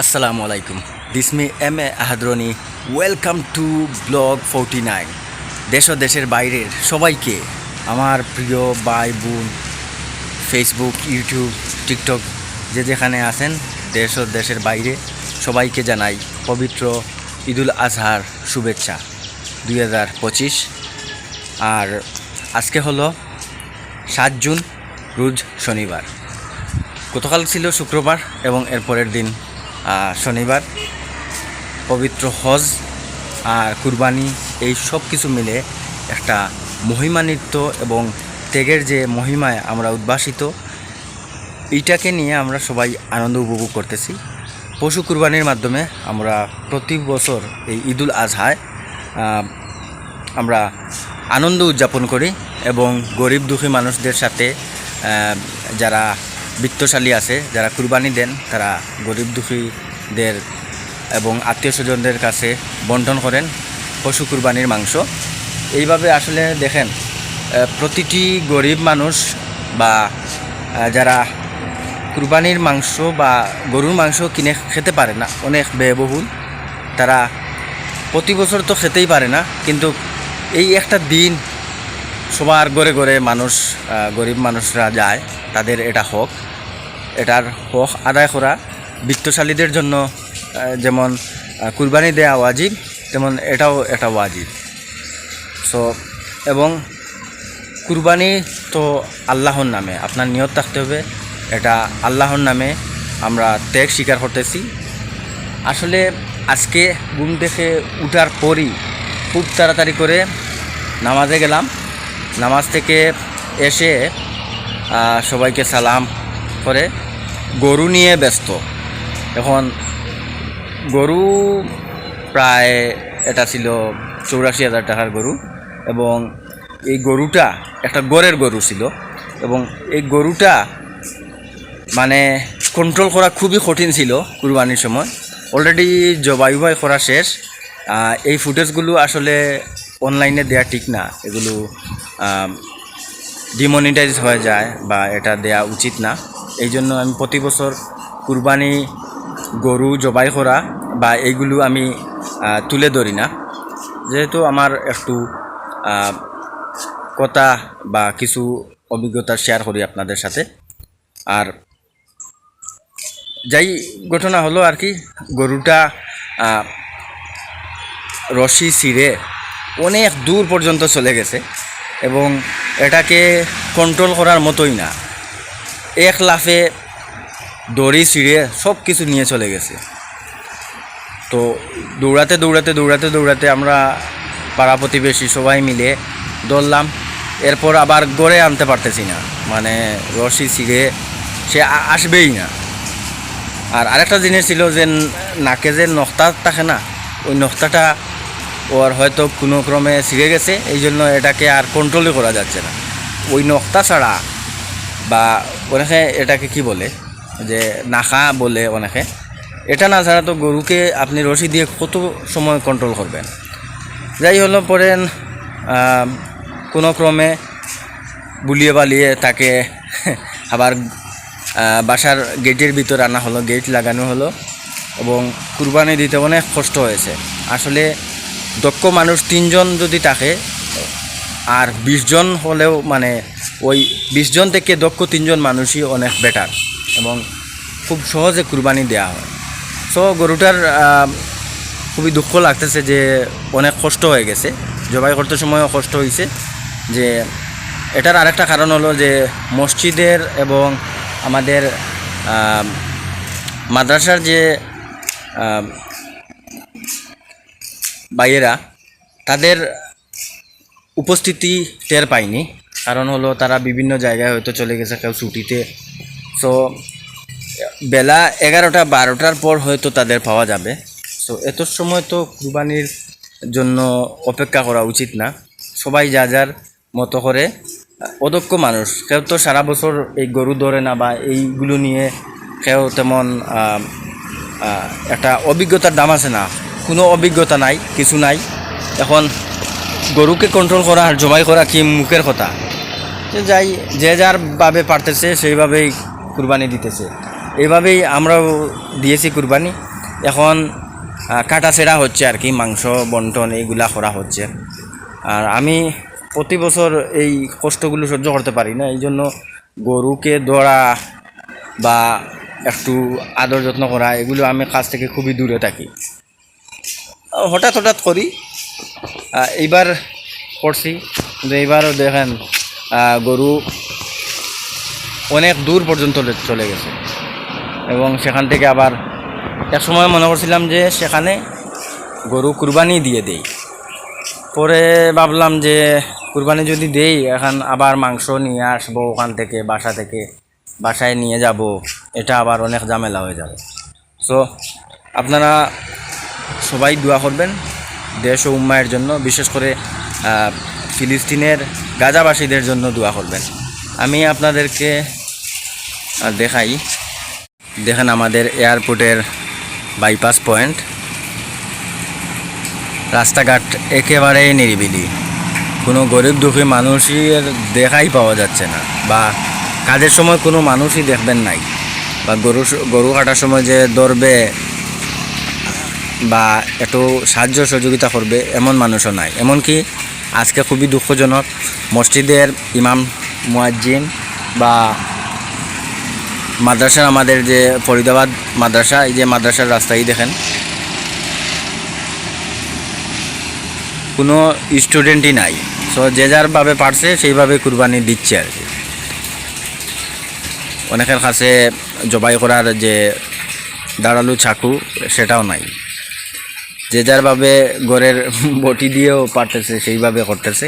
আসসালামু আলাইকুম। This me M A আহাদ্রনি welcome to blog forty nine দেশ ও দেশের বাইরের সবাইকে আমার প্রিয় ভাই বোন ফেসবুক ইউটিউব টিকটক যে যেখানে আছেন, দেশ ও দেশের বাইরে, সবাইকে জানাই পবিত্র ঈদুল আজহার শুভেচ্ছা দুই হাজার পঁচিশ। আর আজকে হলো সাত জুন, রোজ শনিবার। গতকাল ছিল শুক্রবার এবং এরপরের দিন শনিবার পবিত্র হজ আর কুরবানি, এই সব কিছু মিলে একটা মহিমান্বিত এবং ত্যাগের যে মহিমায় আমরা উদ্ভাসিত, এইটাকে নিয়ে আমরা সবাই আনন্দ উপভোগ করতেছি। পশু কুরবানির মাধ্যমে আমরা প্রতি বছর এই ঈদুল আজহায় আমরা আনন্দ উদযাপন করি এবং গরিব দুঃখী মানুষদের সাথে যারা বিত্তশালী আছে, যারা কুরবানি দেন, তারা গরিব দুঃখীদের এবং আত্মীয় স্বজনদের কাছে বন্টন করেন পশু কুরবানির মাংস। এইভাবে আসলে দেখেন প্রতিটি গরিব মানুষ বা যারা কুরবানির মাংস বা গরুর মাংস কিনে খেতে পারে না, অনেক ব্যয়বহুল, তারা প্রতি বছর তো খেতেই পারে না, কিন্তু এই একটা দিন সবার ঘরে ঘরে মানুষ গরিব মানুষরা যায়, তাদের এটা হক। এটার হক আদায় করা। বিত্তশালীদের জন্য যেমন কুরবানি দেয়া ওয়াজিব, তেমন এটাও এটা ওয়াজিব। সো এবং কুরবানি তো আল্লাহর নামে, আপনার নিয়ত থাকতে হবে। এটা আল্লাহর নামে আমরা ত্যাগ স্বীকার করতেছি। আসলে আজকে ঘুম থেকে উঠার পরই খুব তাড়াতাড়ি করে নামাজে গেলাম। নামাজ থেকে এসে সবাইকে সালাম করে গরু নিয়ে ব্যস্ত। এখন গরু প্রায় এটা ছিল চৌরাশি হাজার টাকার গরু এবং এই গরুটা একটা গড়ের গরু ছিল এবং এই গরুটা মানে কন্ট্রোল করা খুবই কঠিন ছিল কুরবানির সময়। অলরেডি জবাই উবাই করা শেষ। এই ফুটেজগুলো আসলে অনলাইনে দেয়া ঠিক না। এগুলো ডিমনিটাইজ হয়ে যায় বা এটা দেয়া উচিত না। এই জন্য আমি প্রতি বছর কুরবানি গরু জবাই করা বা এইগুলো আমি তুলে ধরি না। যেহেতু আমার একটু কথা বা কিছু অভিজ্ঞতা শেয়ার করি আপনাদের সাথে। আর যাই ঘটনা হলো আর কি, গরুটা রশি ছিঁড়ে অনেক দূর পর্যন্ত চলে গেছে। এবং এটাকে কন্ট্রোল করার মতোই না। এক লাফে দড়ি ছিঁড়ে সব কিছু নিয়ে চলে গেছে। তো দৌড়াতে দৌড়াতে দৌড়াতে দৌড়াতে আমরা পাড়া প্রতিবেশী সবাই মিলে দৌড়লাম। এরপর আবার গড়ে আনতে পারতেছি না। মানে রশি ছিঁড়ে সে আসবেই না। আর আরেকটা জিনিস ছিল যে নাকে যে নখতা থাকে না, ওই নখতাটা ওর হয়তো কোনো ক্রমে ছিঁড়ে গেছে এই জন্য এটাকে আর কন্ট্রোলই করা যাচ্ছে না। ওই নখতা ছাড়া বা অনেকে এটাকে কি বলে? যে নাখা বলে অনেকে। এটা না ছাড়া তো গরুকে আপনি রশি দিয়ে কত সময় কন্ট্রোল করবেন? যাই হলো পরেন কোনো ক্রমে বুলিয়ে বালিয়ে তাকে আবার বাসার গেটের ভিতর আনা হলো, গেট লাগানো হলো এবং কুরবানি দিতে অনেক কষ্ট হয়েছে। আসলে দক্ষ মানুষ তিনজন যদি থাকে, আর বিশজন হলেও মানে ওই বিশজন থেকে দক্ষ তিনজন মানুষই অনেক বেটার এবং খুব সহজে কুরবানি দেওয়া হয়। সো গরুটার খুবই দুঃখ লাগতেছে যে অনেক কষ্ট হয়ে গেছে, জবাই করতে সময়ও কষ্ট হয়েছে যে এটার আরেকটা কারণ হলো যে মসজিদের এবং আমাদের মাদ্রাসার যে ভাইয়েরা, তাদের উপস্থিতি টের পাইনি। কারণ হলো তারা বিভিন্ন জায়গায় হয়তো চলে গেছে, কেউ ছুটিতে। সো বেলা এগারোটা, বারোটার পর হয়তো তাদের পাওয়া যাবে। সো এত সময় তো কুরবানির জন্য অপেক্ষা করা উচিত না। সবাই যা যার মতো করে, অদক্ষ মানুষ। কেউ তো সারা বছর এই গরু ধরে না বা এইগুলো নিয়ে কেউ তেমন একটা অভিজ্ঞতার দাম আছে না। কোনো অভিজ্ঞতা নাই, কিছু নাই। এখন গরুকে কন্ট্রোল করা আর জবাই করা কি মুখের কথা। যাই, যে যার ভাবে পারতেছে সেইভাবেই কুরবানি দিতেছে। এইভাবেই আমরাও দিয়েছি কুরবানি এখন কাটা ছেঁড়া হচ্ছে আর কি, মাংস বন্টন এইগুলা করা হচ্ছে। আর আমি প্রতি বছর এই কষ্টগুলো সহ্য করতে পারি না এই জন্য গরুকে দৌড়া বা একটু আদর যত্ন করা এগুলো আমি কাছ থেকে খুবই দূরে থাকি। হঠাৎ হঠাৎ করি। এইবার করছি কিন্তু এইবারও দেখেন গরু অনেক দূর পর্যন্ত চলে গেছে। এবং সেখান থেকে আবার এক সময় মনে করছিলাম যে সেখানে গরু কুরবানি দিয়ে দেই। পরে ভাবলাম যে কুরবানি যদি দেই, এখন আবার মাংস নিয়ে আসব ওখান থেকে, বাসা থেকে, বাসায় নিয়ে যাব। এটা আবার অনেক ঝামেলা হয়ে যাবে। সো আপনারা সবাই দোয়া করবেন দেশ ও উম্মায়ের জন্য, বিশেষ করে ফিলিস্তিনের গাজাবাসীদের জন্য দোয়া করবেন। আমি আপনাদেরকে দেখাই। দেখেন আমাদের এয়ারপোর্টের বাইপাস পয়েন্ট। রাস্তাঘাট একেবারেই নিরিবিলি। কোনো গরিব দুঃখী মানুষের দেখাই পাওয়া যাচ্ছে না বা কাজের সময় কোনো মানুষই দেখবেন নাই। বা গরু গরু কাটার সময় যে দৌড়বে বা একটু সাহায্য সহযোগিতা করবে এমন মানুষও নাই। এমনকি আজকে খুবই দুঃখজনক, মসজিদের ইমাম মুয়াজ্জিন বা মাদ্রাসার আমাদের যে ফরিদাবাদ মাদ্রাসা, এই যে মাদ্রাসার রাস্তাই দেখেন। কোনো স্টুডেন্টই নাই। সো যে যারভাবে পারছে, সেইভাবে কুরবানি দিচ্ছে আর কি। অনেকের কাছে জবাই করার যে দাঁড়ালু চাকু, সেটাও নাই। যে যারভাবে গড়ের বটি দিয়েও পারতেছে, সেইভাবে করতেছে।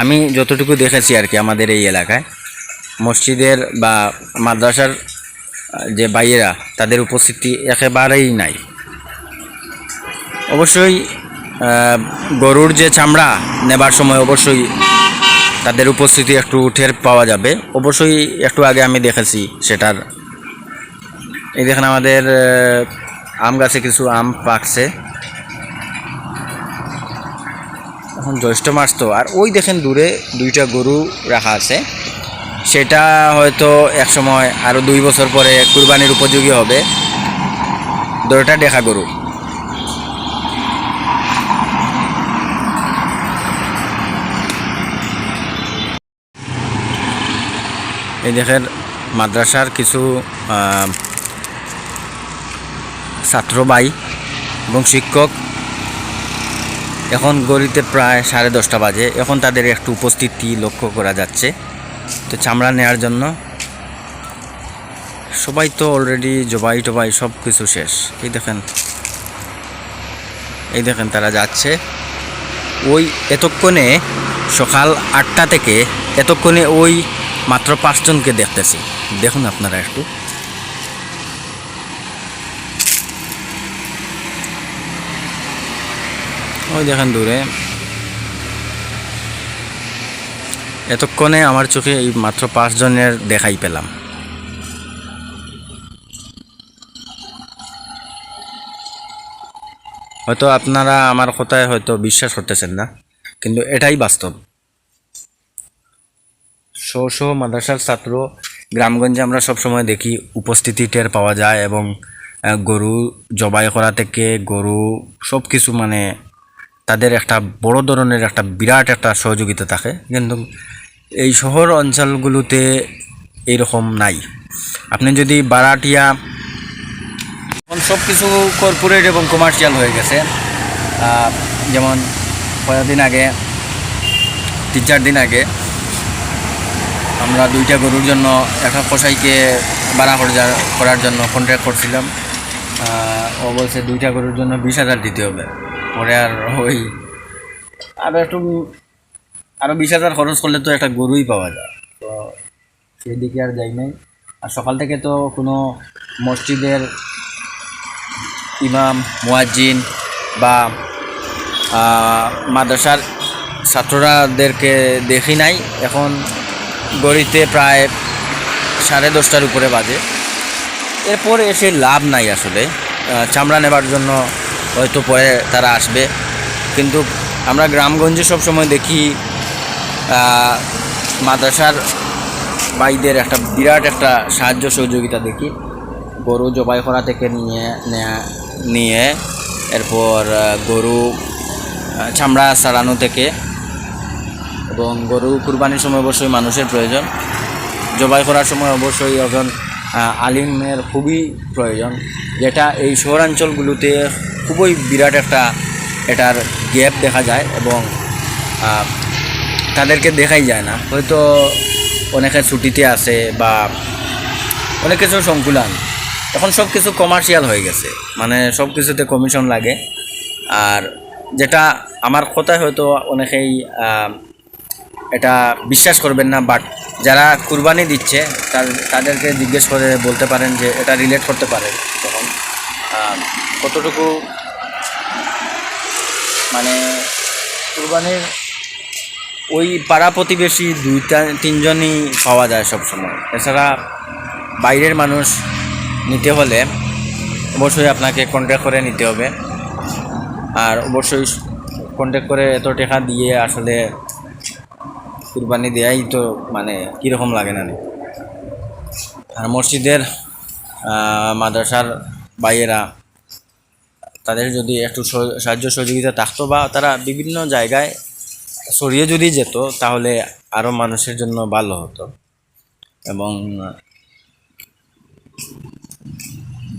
আমি যতটুকু দেখেছি আর কি আমাদের এই এলাকায়, মসজিদের বা মাদ্রাসার যে বাইয়েরা তাদের উপস্থিতি একেবারেই নাই। অবশ্যই গরুর যে চামড়া নেবার সময় অবশ্যই তাদের উপস্থিতি একটু টের পাওয়া যাবে। অবশ্যই একটু আগে আমি দেখেছি সেটার। এই দেখেন আমাদের আম গাছে কিছু আম পাকছে। এখন জ্যৈষ্ঠ মাস তো আর ওই দেখেন দূরে দুইটা গরু রাখা আছে। সেটা হয়তো এক সময় আরও দুই বছর পরে কুরবানির উপযোগী হবে। দুটা দেখা গরু। এই দেখেন মাদ্রাসার কিছু আহ, ছাত্র ভাই এবং শিক্ষক। এখন গড়িতে প্রায় সাড়ে দশটা বাজে। এখন তাদের একটু উপস্থিতি লক্ষ্য করা যাচ্ছে। তো চামড়া নেওয়ার জন্য সবাই তো অলরেডি জবাই টবাই সব কিছু শেষ। এই দেখেন। এই দেখেন তারা যাচ্ছে। ওই এতক্ষণে সকাল আটটা থেকে এতক্ষণে ওই মাত্র পাঁচজনকে দেখতেছি। দেখুন আপনারা একটু। ওই দেখেন দূরে। এতক্ষণে আমার চোখে এই মাত্র পাঁচজনের দেখাই পেলাম। হয়তো আপনারা আমার কথায় হয়তো বিশ্বাস করতেছেন না, কিন্তু এটাই বাস্তব। শো শো, মাদ্রাসার ছাত্র, গ্রামগঞ্জে আমরা সবসময় দেখি উপস্থিতি টের পাওয়া যায় এবং গরু জবাই করা থেকে গরু সব কিছু মানে তাদের একটা বড় ধরনের একটা বিরাট একটা সহযোগিতা থাকে। কিন্তু এই শহর অঞ্চলগুলোতে এরকম নাই। আপনি যদি বারাটিয়া, এখন সব কিছু কর্পোরেট এবং কমার্শিয়াল হয়ে গেছে। যেমন কয়েকদিন আগে, তিন চার দিন আগে আমরা দুইটা গরুর জন্য একটা করে যা- করার জন্য কন্ট্যাক্ট করছিলাম। ও বলছে দুইটা গরুর জন্য বিশ হাজার দিতে হবে। পরে আর ওই আর একটু আরও বিশ হাজার খরচ করলে তো একটা গরুই পাওয়া যায়। তো সেই দিকে আর যাই নাই। আর সকাল থেকে তো কোনো মসজিদের ইমাম, মুয়াজ্জিন বা মাদ্রাসার ছাত্ররাদেরকে দেখি নাই। এখন গড়িতে প্রায় সাড়ে দশটার উপরে বাজে। এরপর এসে লাভ নাই আসলে। চামড়া নেবার জন্য হয়তো পরে তারা আসবে। কিন্তু আমরা গ্রামগঞ্জে সব সময় দেখি মাদ্রাসার ভাইদের একটা বিরাট একটা সাহায্য সহযোগিতা দেখি। গরু জবাই করা থেকে নিয়ে, নেয়া এরপর গরু চামড়া ছাড়ানো থেকে এবং গরু কুরবানির সময় অবশ্যই মানুষের প্রয়োজন। জবাই করার সময় অবশ্যই একজন আলিমের খুবই প্রয়োজন। যেটা এই শহরাঞ্চলগুলোতে খুবই বিরাট একটা এটার গ্যাপ দেখা যায় এবং তাদেরকে দেখাই যায় না। হয়তো অনেকে ছুটিতে আছে বা অনেক কিছু সংকুলান। এখন সব কিছু কমার্শিয়াল হয়ে গেছে। মানে সব কিছুতে কমিশন লাগে। আর যেটা আমার কথায় হয়তো অনেকেই এটা বিশ্বাস করবেন না বাট যারা কুরবানি দিচ্ছে তাদেরকে জিজ্ঞেস করে বলতে পারেন যে এটা রিলেট করতে পারে তখন। কতটুকু মানে কুরবানির ওই পাড়া প্রতিবেশী দুইটা তিনজনই পাওয়া যায় সবসময়। এছাড়া বাইরের মানুষ নিতে হলে অবশ্যই আপনাকে কন্ট্যাক্ট করে নিতে হবে। আর অবশ্যই কন্ট্যাক্ট করে এত টাকা দিয়ে আসলে কুরবানি দেয়াই তো মানে কীরকম লাগে না আর মসজিদের মাদ্রাসার বাইয়েরা, তাদের যদি একটু সাহায্য সহযোগিতা থাকতো বা তারা বিভিন্ন জায়গায় সরিয়ে যদি যেত, তাহলে আরও মানুষের জন্য ভালো হতো। এবং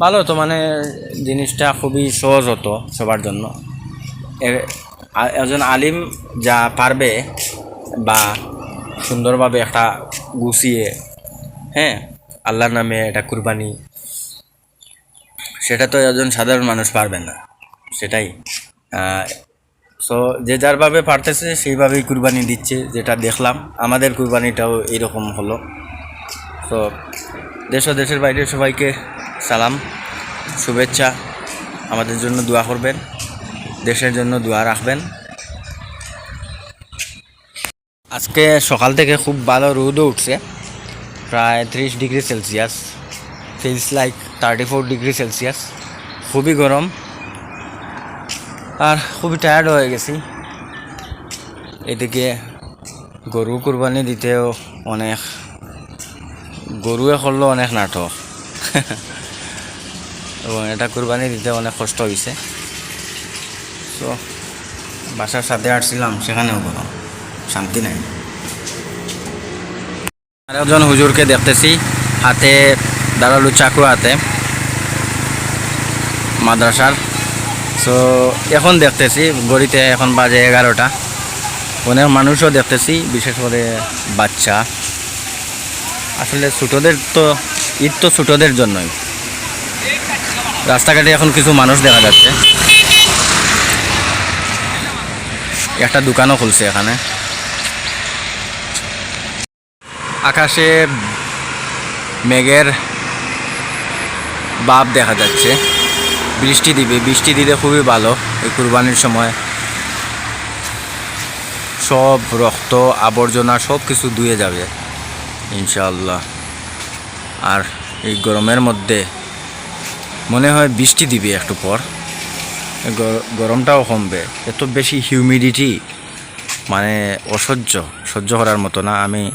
ভালো হতো মানে জিনিসটা খুবই সহজ হতো সবার জন্য। একজন আলিম যা পারবে বা সুন্দরভাবে একটা গুছিয়ে হ্যাঁ আল্লাহর নামে এটা কুরবানি। সেটা তো একজন সাধারণ মানুষ পারবে না, সেটাই। সো যে যারভাবে পারতেছে, সেইভাবেই কুরবানি দিচ্ছে, যেটা দেখলাম। আমাদের কুরবানিটাও এইরকম হলো। তো দেশ ও দেশের বাইরে সবাইকে সালাম, শুভেচ্ছা। আমাদের জন্য দোয়া করবেন, দেশের জন্য দোয়া রাখবেন। আজকে সকাল থেকে খুব ভালো রোদও উঠছে। প্রায় ত্রিশ degree Celsius. Feels like thirty four degree Celsius. খুবই গরম। আর খুবই টায়ার্ড হয়ে গেছি। এদিকে গরু কুরবানি দিতেও অনেক গরুয়ে করল অনেক নাটক। এবং এটা কুরবানি দিতে অনেক কষ্ট হয়েছে তো বাসার সাথে আসছিলাম, সেখানেও গরম। শান্তি নাই। আরেকজন হুজুরকে দেখতেছি, হাতে দাঁড়ালু চাকু হাতে, মাদ্রাসার। সো এখন দেখতেছি গড়িতে এখন বাজে এগারোটা। অনেক মানুষও দেখতেছি, বিশেষ করে বাচ্চা। আসলে ছোটোদের তো, ঈদ তো ছোটোদের জন্যই। রাস্তাঘাটে এখন কিছু মানুষ দেখা যাচ্ছে। একটা দোকানও খুলছে এখানে। আকাশে মেঘের বাপ দেখা যাচ্ছে। বৃষ্টি দিবে, বৃষ্টি দিলে খুবই ভালো এই কুরবানির সময়। সব রক্ত, আবর্জনা সব কিছু ধুয়ে যাবে, ইনশাআল্লাহ। আর এই গরমের মধ্যে মনে হয় বৃষ্টি দিবে একটু পর। গর- গরমটাও কমবে। এত বেশি হিউমিডিটি মানে অসহ্য, সহ্য করার মতো না। আমি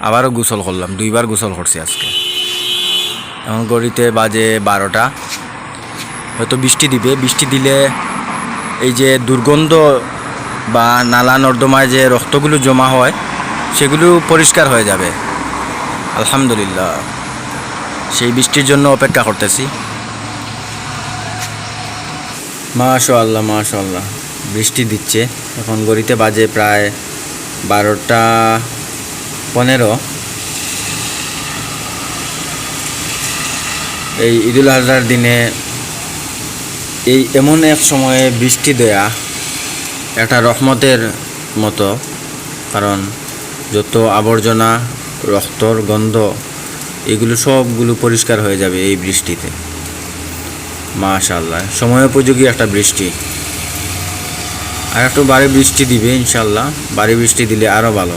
আবারও গোসল করলাম, দুইবার গোসল করছি আজকে। এখন গড়িতে বাজে বারোটা। হয়তো বৃষ্টি দিবে, বৃষ্টি দিলে এই যে দুর্গন্ধ বা নালা নর্দমায় যে রক্তগুলো জমা হয়, সেগুলো পরিষ্কার হয়ে যাবে। আলহামদুলিল্লাহ। সেই বৃষ্টির জন্য অপেক্ষা করতেছি। মাশাল্লাহ মাশাল্লাহ বৃষ্টি দিচ্ছে। এখন গড়িতে বাজে প্রায় বারোটা পনেরো। এই ঈদুল আজহার দিনে এই এমন এক সময়ে বৃষ্টি দেয়া একটা রহমতের মতো, কারণ যত আবর্জনা, রক্তর গন্ধ, এগুলো সবগুলো পরিষ্কার হয়ে যাবে এই বৃষ্টিতে। মাশাল্লাহ সময় উপযোগী একটা বৃষ্টি। আর একটু বাড়ি বৃষ্টি দিবে ইনশাল্লাহ বাড়ি বৃষ্টি দিলে আরও ভালো।